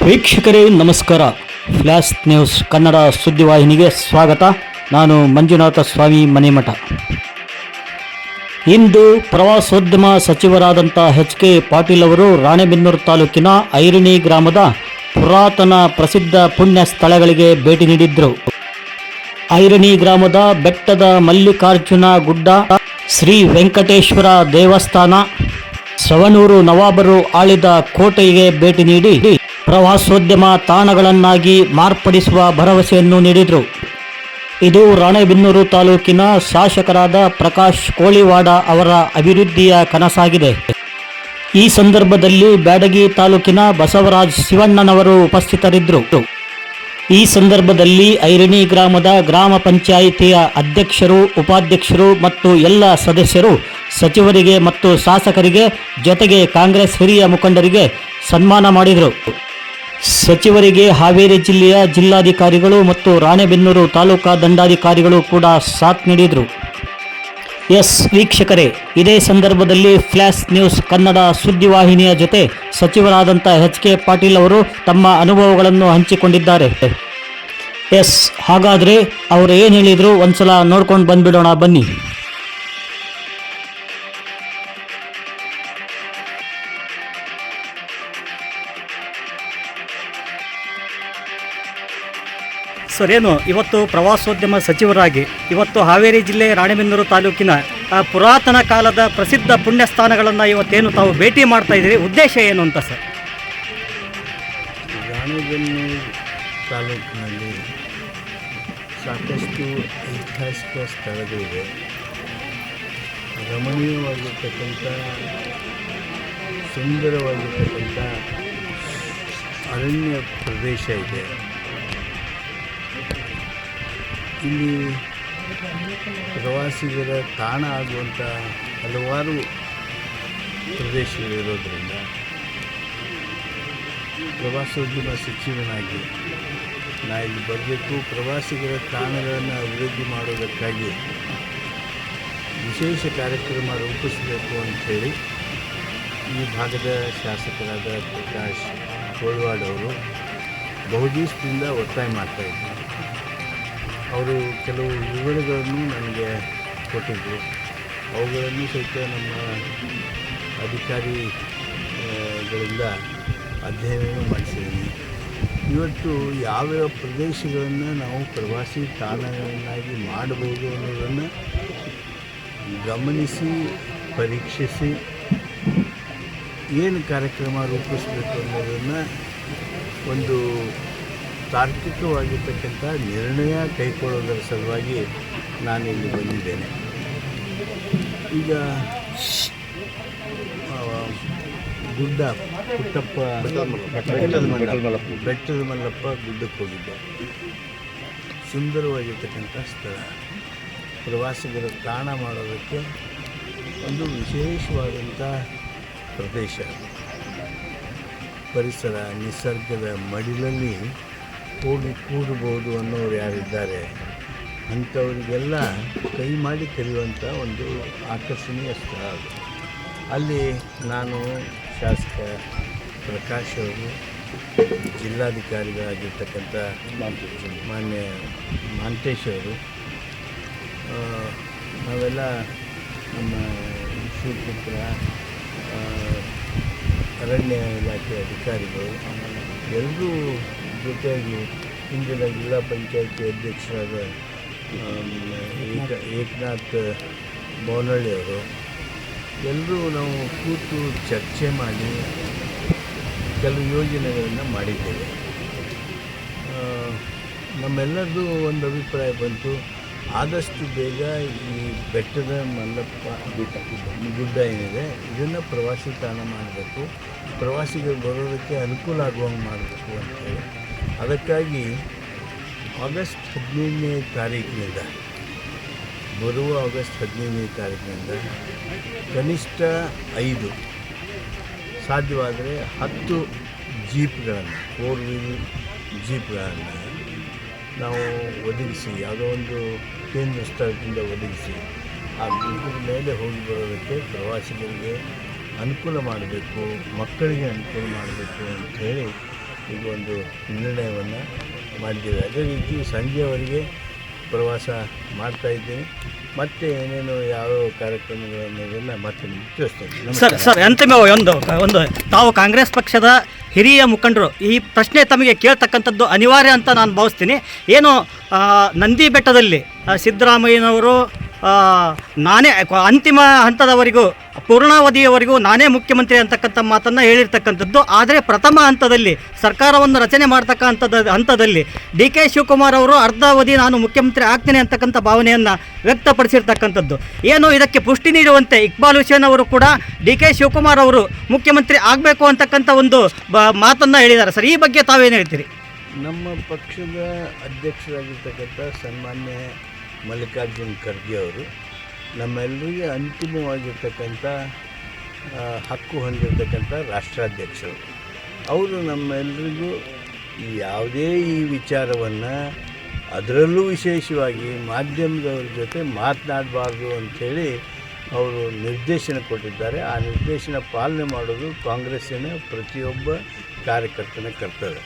ವೀಕ್ಷಕರೇ, ನಮಸ್ಕಾರ. Flash news Kannada ಸುದ್ದಿವಾಹಿನಿಗೆ ಸ್ವಾಗತ. ನಾನು ಮಂಜುನಾಥ ಸ್ವಾಮಿ ಮನೆಮಠ. ಇಂದು ಪ್ರವಾಸೋದ್ಯಮ ಸಚಿವರಾದಂಥ ಎಚ್ ಕೆ ಪಾಟೀಲ್ ಅವರು ರಾಣೆಬೆನ್ನೂರು ತಾಲೂಕಿನ ಐರಣಿ ಗ್ರಾಮದ ಪುರಾತನ ಪ್ರಸಿದ್ಧ ಪುಣ್ಯ ಸ್ಥಳಗಳಿಗೆ ಭೇಟಿ ನೀಡಿದ್ದರು ಐರಣಿ ಗ್ರಾಮದ ಬೆಟ್ಟದ ಮಲ್ಲಿಕಾರ್ಜುನ ಗುಡ್ಡ, ಶ್ರೀ ವೆಂಕಟೇಶ್ವರ ದೇವಸ್ಥಾನ, ಸವಣೂರು ನವಾಬರು ಆಳಿದ ಕೋಟೆಗೆ ಭೇಟಿ ನೀಡಿ ಪ್ರವಾಸೋದ್ಯಮ ತಾಣಗಳನ್ನಾಗಿ ಮಾರ್ಪಡಿಸುವ ಭರವಸೆಯನ್ನು ನೀಡಿದರು. ಇದು ರಾಣೆಬೆನ್ನೂರು ತಾಲೂಕಿನ ಶಾಸಕರಾದ ಪ್ರಕಾಶ್ ಕೋಳಿವಾಡ ಅವರ ಅಭಿವೃದ್ಧಿಯ ಕನಸಾಗಿದೆ. ಈ ಸಂದರ್ಭದಲ್ಲಿ ಬ್ಯಾಡಗಿ ತಾಲೂಕಿನ ಬಸವರಾಜ್ ಶಿವಣ್ಣನವರು ಉಪಸ್ಥಿತರಿದ್ದರು ಈ ಸಂದರ್ಭದಲ್ಲಿ ಐರಣಿ ಗ್ರಾಮದ ಗ್ರಾಮ ಪಂಚಾಯಿತಿಯ ಅಧ್ಯಕ್ಷರು, ಉಪಾಧ್ಯಕ್ಷರು ಮತ್ತು ಎಲ್ಲ ಸದಸ್ಯರು, ಸಚಿವರಿಗೆ ಮತ್ತು ಶಾಸಕರಿಗೆ ಜೊತೆಗೆ ಕಾಂಗ್ರೆಸ್ ಹಿರಿಯ ಮುಖಂಡರಿಗೆ ಸನ್ಮಾನ ಮಾಡಿದರು. ಸಚಿವರಿಗೆ ಹಾವೇರಿ ಜಿಲ್ಲೆಯ ಜಿಲ್ಲಾಧಿಕಾರಿಗಳು ಮತ್ತು ರಾಣೆಬೆನ್ನೂರು ತಾಲೂಕಾ ದಂಡಾಧಿಕಾರಿಗಳು ಕೂಡ ಸಾಥ್ ನೀಡಿದರು. ಎಸ್ ವೀಕ್ಷಕರೇ, ಇದೇ ಸಂದರ್ಭದಲ್ಲಿ ಫ್ಲ್ಯಾಶ್ ನ್ಯೂಸ್ ಕನ್ನಡ ಸುದ್ದಿವಾಹಿನಿಯ ಜೊತೆ ಸಚಿವರಾದಂಥ ಎಚ್ ಕೆ ಪಾಟೀಲ್ ಅವರು ತಮ್ಮ ಅನುಭವಗಳನ್ನು ಹಂಚಿಕೊಂಡಿದ್ದಾರೆ. ಎಸ್, ಹಾಗಾದರೆ ಅವರು ಏನು ಹೇಳಿದರು ಒಂದ್ಸಲ ನೋಡ್ಕೊಂಡು ಬಂದುಬಿಡೋಣ ಬನ್ನಿ. ಸರ್ ಇವತ್ತು ಪ್ರವಾಸೋದ್ಯಮ ಸಚಿವರಾಗಿ ಇವತ್ತು ಹಾವೇರಿ ಜಿಲ್ಲೆ ರಾಣೆಬೆನ್ನೂರು ತಾಲೂಕಿನ ಆ, ಪುರಾತನ ಕಾಲದ ಪ್ರಸಿದ್ಧ ಪುಣ್ಯಸ್ಥಾನಗಳನ್ನು ಇವತ್ತೇನು ತಾವು ಭೇಟಿ ಮಾಡ್ತಾ ಇದ್ದೀರಿ? ಉದ್ದೇಶ ಏನು ಅಂತ ಸರ್? ರಾಣೆಬೆನ್ನೂರು ತಾಲೂಕಿನಲ್ಲಿ ಸಾಕಷ್ಟು ಐತಿಹಾಸಿಕ ಸ್ಥಳಗಳಿವೆ. ರಮಣೀಯವಾಗಿರ್ತಕ್ಕಂಥ ಸುಂದರವಾಗಿರ್ತಕ್ಕಂಥ ಅರಣ್ಯ ಪ್ರದೇಶ ಇದೆ. ಇಲ್ಲಿ ಪ್ರವಾಸಿಗರ ತಾಣ ಆಗುವಂಥ ಹಲವಾರು ಪ್ರದೇಶಗಳಿರೋದ್ರಿಂದ ಪ್ರವಾಸೋದ್ಯಮ ಸಚಿವನಾಗಿ ನಾ ಇಲ್ಲಿ ಬರಬೇಕು. ಪ್ರವಾಸಿಗರ ತಾಣಗಳನ್ನು ಅಭಿವೃದ್ಧಿ ಮಾಡೋದಕ್ಕಾಗಿ ವಿಶೇಷ ಕಾರ್ಯಕ್ರಮ ರೂಪಿಸಬೇಕು ಅಂಥೇಳಿ ಈ ಭಾಗದ ಶಾಸಕರಾದ ಪ್ರಕಾಶ್ ಕೋಳ್ವಾಡ್ ಅವರು ಬಹುದಿವಸದಿಂದ ಒತ್ತಾಯ ಮಾಡ್ತಾಯಿದ್ರು ಅವರು ಕೆಲವು ವಿವರಗಳನ್ನು ನನಗೆ ಕೊಟ್ಟಿದ್ದರು ಅವುಗಳನ್ನು ಸಹಿತ ನಮ್ಮ ಅಧಿಕಾರಿಗಳಿಂದ ಅಧ್ಯಯನ ಮಾಡಿಸಿದ್ದೀನಿ ಇವತ್ತು ಯಾವ್ಯಾವ ಪ್ರದೇಶಗಳನ್ನು ನಾವು ಪ್ರವಾಸಿ ತಾಣಗಳನ್ನಾಗಿ ಮಾಡಬಹುದು ಅನ್ನೋದನ್ನು ಗಮನಿಸಿ, ಪರೀಕ್ಷಿಸಿ, ಏನು ಕಾರ್ಯಕ್ರಮ ರೂಪಿಸಬೇಕು ಅನ್ನೋದನ್ನು ಒಂದು ತಾರ್ಕಿಕವಾಗಿರ್ತಕ್ಕಂಥ ನಿರ್ಣಯ ಕೈಗೊಳ್ಳೋದರ ಸಲುವಾಗಿ ನಾನು ಇಲ್ಲಿ ಬಂದಿದ್ದೇನೆ. ಈಗ ಗುಡ್ಡ ಪುಟ್ಟಪ್ಪ ಬೆಟ್ಟದ ಮಲ್ಲಪ್ಪ ಬೆಟ್ಟದ ಮಲ್ಲಪ್ಪ ಗುಡ್ಡಕ್ಕೆ ಹೋಗಿದ್ದೆ. ಸುಂದರವಾಗಿರ್ತಕ್ಕಂಥ ಸ್ಥಳ. ಪ್ರವಾಸಿಗರ ತಾಣ ಮಾಡೋದಕ್ಕೆ ಒಂದು ವಿಶೇಷವಾದಂಥ ಪ್ರದೇಶ. ಪರಿಸರ ನಿಸರ್ಗದ ಮಡಿಲಲ್ಲಿ ಹೋಗಿ ಕೂಡಬಹುದು ಅನ್ನೋರು ಯಾರಿದ್ದಾರೆ, ಅಂಥವರಿಗೆಲ್ಲ ಕೈ ಮಾಡಿ ಕರೆಯುವಂಥ ಒಂದು ಆಕರ್ಷಣೀಯ ಸ್ಥಳ ಅದು. ಅಲ್ಲಿ ನಾನು ಶಾಸಕ ಪ್ರಕಾಶ್ ಅವರು, ಜಿಲ್ಲಾಧಿಕಾರಿಗಳಾಗಿರ್ತಕ್ಕಂಥ ಮಾನ್ಯ ಮಾಂತೇಶ್ ಅವರು ನಾವೆಲ್ಲ ನಮ್ಮ ಶಿವಪುತ್ರ ಅರಣ್ಯ ಇಲಾಖೆ ಅಧಿಕಾರಿಗಳು, ಎಲ್ಲರೂ ಜೊತೆಯಾಗಿ ಹಿಂದಿನ ಜಿಲ್ಲಾ ಪಂಚಾಯಿತಿ ಅಧ್ಯಕ್ಷರಾದ ಏಕ, ಏಕನಾಥ್ ಬೋನಳ್ಳಿಯವರು ಎಲ್ಲರೂ ನಾವು ಕೂತು ಚರ್ಚೆ ಮಾಡಿ ಕೆಲವು ಯೋಜನೆಗಳನ್ನು ಮಾಡಿದ್ದೇವೆ. ನಮ್ಮೆಲ್ಲರದ್ದು ನಮ್ಮೆಲ್ಲರದು ಒಂದು ಅಭಿಪ್ರಾಯ ಬಂತು, ಆದಷ್ಟು ಬೇಗ ಈ ಬೆಟ್ಟದ ಮಲ್ಲಪ್ಪ ಗುಡ್ಡ ಗುಡ್ಡ ಏನಿದೆ, ಇದನ್ನು ಪ್ರವಾಸಿ ತಾಣ ಮಾಡಬೇಕು. ಪ್ರವಾಸಿಗರು ಬರೋದಕ್ಕೆ ಅನುಕೂಲ ಆಗುವಂಗೆ ಮಾಡಬೇಕು ಅಂತೇಳಿ ಅದಕ್ಕಾಗಿ ಆಗಸ್ಟ್ ಹದಿನೈದನೇ ತಾರೀಕಿನಿಂದ ಬರುವ ಆಗಸ್ಟ್ ಹದಿನೈದನೇ ತಾರೀಕಿನಿಂದ ಕನಿಷ್ಠ ಐದು, ಸಾಧ್ಯವಾದರೆ ಹತ್ತು ಜೀಪ್ಗಳನ್ನು ಫೋರ್ ವೀಲ್ ಜೀಪ್ಗಳನ್ನು ನಾವು ಒದಗಿಸಿ, ಯಾವುದೋ ಒಂದು ಕೇಂದ್ರ ಸ್ಥಳದಿಂದ ಒದಗಿಸಿ, ಆ ಗುಂಪಿನ ಮೇಲೆ ಹೋಗಿ ಬರೋದಕ್ಕೆ ಪ್ರವಾಸಿಗರಿಗೆ ಅನುಕೂಲ ಮಾಡಬೇಕು, ಮಕ್ಕಳಿಗೆ ಅನುಕೂಲ ಮಾಡಬೇಕು ಅಂಥೇಳಿ ಈಗ ಒಂದು ನಿರ್ಣಯವನ್ನು ಮಾಡಿದ್ದೇವೆ. ಅದೇ ರೀತಿ ಸಂಜೆವರೆಗೆ ಪ್ರವಾಸ ಮಾಡ್ತಾ ಇದ್ದೇನೆ. ಮತ್ತೆ ಏನೇನು ಯಾವ ಕಾರ್ಯಕ್ರಮಗಳನ್ನೆಲ್ಲ ಮತ್ತೆ ತಿಳಿಸ್ತೇನೆ. ಸರ್ ಸರ್, ಅಂತಿಮ ಒಂದು ಒಂದು, ತಾವು ಕಾಂಗ್ರೆಸ್ ಪಕ್ಷದ ಹಿರಿಯ ಮುಖಂಡರು, ಈ ಪ್ರಶ್ನೆ ತಮಗೆ ಕೇಳ್ತಕ್ಕಂಥದ್ದು ಅನಿವಾರ್ಯ ಅಂತ ನಾನು ಭಾವಿಸ್ತೀನಿ. ಏನು ನಂದಿ ಬೆಟ್ಟದಲ್ಲಿ ಸಿದ್ದರಾಮಯ್ಯನವರು ನಾನೇ ಅಂತಿಮ ಹಂತದವರೆಗೂ, ಪೂರ್ಣಾವಧಿಯವರೆಗೂ ನಾನೇ ಮುಖ್ಯಮಂತ್ರಿ ಅಂತಕ್ಕಂಥ ಮಾತನ್ನು ಹೇಳಿರ್ತಕ್ಕಂಥದ್ದು. ಆದರೆ ಪ್ರಥಮ ಹಂತದಲ್ಲಿ, ಸರ್ಕಾರವನ್ನು ರಚನೆ ಮಾಡ್ತಕ್ಕಂಥದ್ದು, ಹಂತದಲ್ಲಿ ಡಿ ಕೆ ಶಿವಕುಮಾರ್ ಅವರು ಅರ್ಧಾವಧಿ ನಾನು ಮುಖ್ಯಮಂತ್ರಿ ಆಗ್ತೇನೆ ಅಂತಕ್ಕಂಥ ಭಾವನೆಯನ್ನು ವ್ಯಕ್ತಪಡಿಸಿರ್ತಕ್ಕಂಥದ್ದು. ಏನು ಇದಕ್ಕೆ ಪುಷ್ಟಿ ನೀಡುವಂತೆ ಇಕ್ಬಾಲ್ ಹುಸೇನ್ ಅವರು ಕೂಡ ಡಿ ಕೆ ಶಿವಕುಮಾರ್ ಅವರು ಮುಖ್ಯಮಂತ್ರಿ ಆಗಬೇಕು ಅಂತಕ್ಕಂಥ ಒಂದು ಬ, ಮಾತನ್ನು ಹೇಳಿದ್ದಾರೆ. ಸರ್, ಈ ಬಗ್ಗೆ ತಾವೇನು ಹೇಳ್ತೀರಿ? ನಮ್ಮ ಪಕ್ಷದ ಅಧ್ಯಕ್ಷರಾಗಿರ್ತಕ್ಕಂಥ ಸನ್ಮಾನ್ಯ ಮಲ್ಲಿಕಾರ್ಜುನ್ ಖರ್ಗೆ ಅವರು ನಮ್ಮೆಲ್ಲರಿಗೆ ಅಂತಿಮವಾಗಿರ್ತಕ್ಕಂಥ ಹಕ್ಕು ಹೊಂದಿರತಕ್ಕಂಥ ರಾಷ್ಟ್ರಾಧ್ಯಕ್ಷರು. ಅವರು ನಮ್ಮೆಲ್ಲರಿಗೂ ಯಾವುದೇ ಈ ವಿಚಾರವನ್ನು ಅದರಲ್ಲೂ ವಿಶೇಷವಾಗಿ ಮಾಧ್ಯಮದವ್ರ ಜೊತೆ ಮಾತನಾಡಬಾರ್ದು ಅಂಥೇಳಿ ಅವರು ನಿರ್ದೇಶನ ಕೊಟ್ಟಿದ್ದಾರೆ. ಆ ನಿರ್ದೇಶನ ಪಾಲನೆ ಮಾಡೋದು ಕಾಂಗ್ರೆಸ್ಸಿನ ಪ್ರತಿಯೊಬ್ಬ ಕಾರ್ಯಕರ್ತನ ಕರ್ತವ್ಯ.